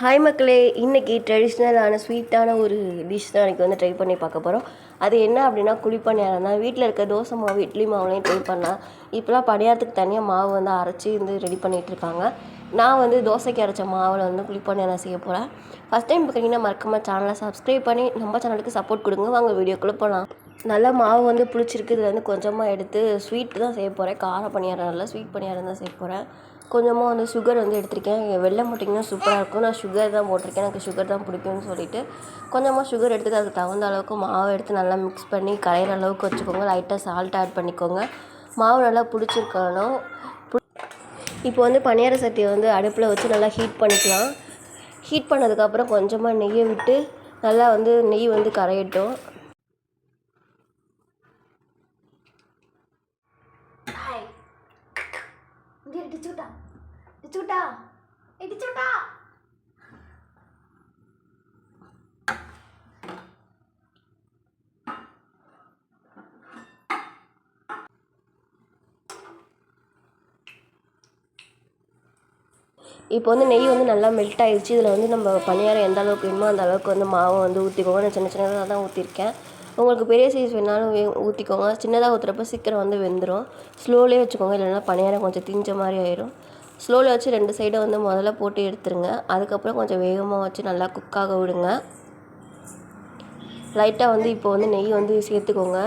Hi மக்களே இன்றைக்கி ட்ரெடிஷ்னலான ஸ்வீட்டான ஒரு டிஷ் தான் இன்றைக்கி வந்து ட்ரை பண்ணி பார்க்க போகிறோம் அது என்ன அப்படின்னா குழிப்பணியாரம் தான். வீட்டில் இருக்க தோசை மாவு இட்லி மாவுலையும் ட்ரை பண்ணலாம். இப்போலாம் பணியாரத்துக்கு தனியாக மாவு வந்து அரைச்சி வந்து ரெடி பண்ணிகிட்டு இருக்காங்க. நான் வந்து தோசைக்கு அரைச்ச மாவில் வந்து குழிப்பணியாரம் செய்ய போகிறேன் ஃபஸ்ட் டைம் பார்க்குறீங்கன்னா மறக்காமல் சேனலை சப்ஸ்கிரைப் பண்ணி நம்ம சேனலுக்கு சப்போர்ட் கொடுங்க. வாங்க வீடியோக்குள்ளே போகலாம் நல்லா மாவு வந்து புளிச்சிருக்கு இதில் வந்து கொஞ்சமாக எடுத்து ஸ்வீட் தான் செய்ய போகிறேன் கார பணியாரம் இல்லை ஸ்வீட் பணியாரம் தான் செய்ய போகிறேன் கொஞ்சமாக வந்து சுகர் வந்து எடுத்திருக்கேன். வெள்ளை போட்டிங்கன்னா சூப்பராக இருக்கும். நான் சுகர் தான் போட்டிருக்கேன். எனக்கு சுகர் தான் பிடிக்கும்னு சொல்லிட்டு கொஞ்சமாக சுகர் எடுத்துட்டு அதுக்கு தகுந்த அளவுக்கு மாவு எடுத்து நல்லா மிக்ஸ் பண்ணி கரையிற அளவுக்கு வச்சுக்கோங்க. லைட்டாக சால்ட் ஆட் பண்ணிக்கோங்க. மாவு நல்லா பிடிச்சிருக்கணும் இப்போ வந்து பணியார சட்டியை வந்து அடுப்பில் வச்சு நல்லா ஹீட் பண்ணிக்கலாம். ஹீட் பண்ணதுக்கப்புறம் கொஞ்சமாக நெய்யை விட்டு நல்லா வந்து நெய் வந்து கரையட்டும். இடிச்சுட்டா இடிச்சுட்டா இடிச்சுட்டா இப்போ வந்து நெய் வந்து நல்லா மெல்ட் ஆயிடுச்சு. இதில் வந்து நம்ம பணியாரம் எந்த அளவுக்கு வேணுமோ அந்த அளவுக்கு வந்து மாவு வந்து ஊற்றிக்கோங்க நான் சின்ன சின்னதாக தான் ஊற்றிருக்கேன் உங்களுக்கு பெரிய சைஸ் வேணாலும் வே ஊற்றிக்கோங்க சின்னதாக ஊற்றுறப்ப சீக்கிரம் வந்து வெந்துடும் ஸ்லோலே வச்சுக்கோங்க. இல்லைன்னா பணியாரம் கொஞ்சம் திஞ்ச மாதிரி ஆயிடும் ஸ்லோவில் வச்சு ரெண்டு சைடை வந்து முதல்ல போட்டு எடுத்துருங்க. அதுக்கப்புறம் கொஞ்சம் வேகமாக வச்சு நல்லா குக்காக விடுங்க. லைட்டாக வந்து இப்போ வந்து நெய் வந்து சேர்த்துக்கோங்க.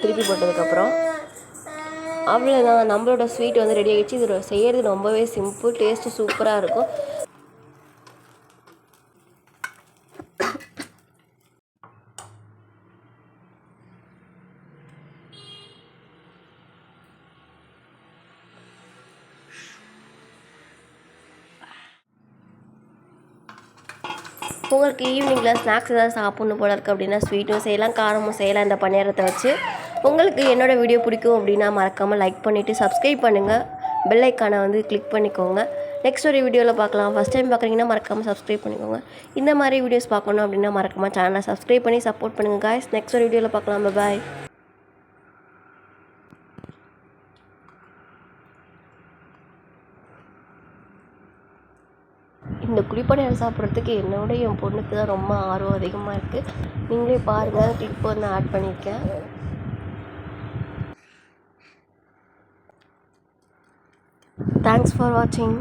திருப்பி போட்டதுக்கப்புறம். அவ்வளோதான் நம்மளோட ஸ்வீட் வந்து ரெடி ஆகிடுச்சு இது செய்கிறது ரொம்பவே சிம்பிள் டேஸ்ட்டு சூப்பராக இருக்கும். உங்களுக்கு ஈவினிங்கில் ஸ்நாக்ஸ் ஏதாவது சாப்பிட்ணும் போல இருக்குது அப்படின்னா ஸ்வீட்டும் செய்யலாம் காரமும் செய்யலாம் இந்த பணியாரத்தை வச்சு. உங்களுக்கு என்னோடய வீடியோ பிடிக்கும் அப்படின்னா மறக்காமல் லைக் பண்ணிவிட்டு சப்ஸ்கிரைப் பண்ணுங்கள் பெல் ஐக்கானை வந்து கிளிக் பண்ணிக்கோங்க. நெக்ஸ்ட் ஒரு வீடியோவில் பார்க்கலாம். ஃபஸ்ட் டைம் பார்க்குறீங்கன்னா மறக்காமல் சப்ஸ்கிரைப் பண்ணிக்கோங்க. இந்த மாதிரி வீடியோஸ் பார்க்கணும் அப்படின்னா மறக்காமல் சேனலை சப்ஸ்கிரைப் பண்ணி சப்போர்ட் பண்ணுங்கள் காய்ஸ் நெக்ஸ்ட் ஒரு வீடியோவில் பார்க்கலாம். பாய் இந்த குழிப்பணியாரம் சாப்பிட்றதுக்கு என்னோட என் பொண்ணுக்கு தான் ரொம்ப ஆர்வம் அதிகமாக இருக்குது நீங்களே பாருங்கள் கிளிப் வந்து ஆட் பண்ணியிருக்கேன் தேங்க்ஸ் ஃபார் வாட்சிங்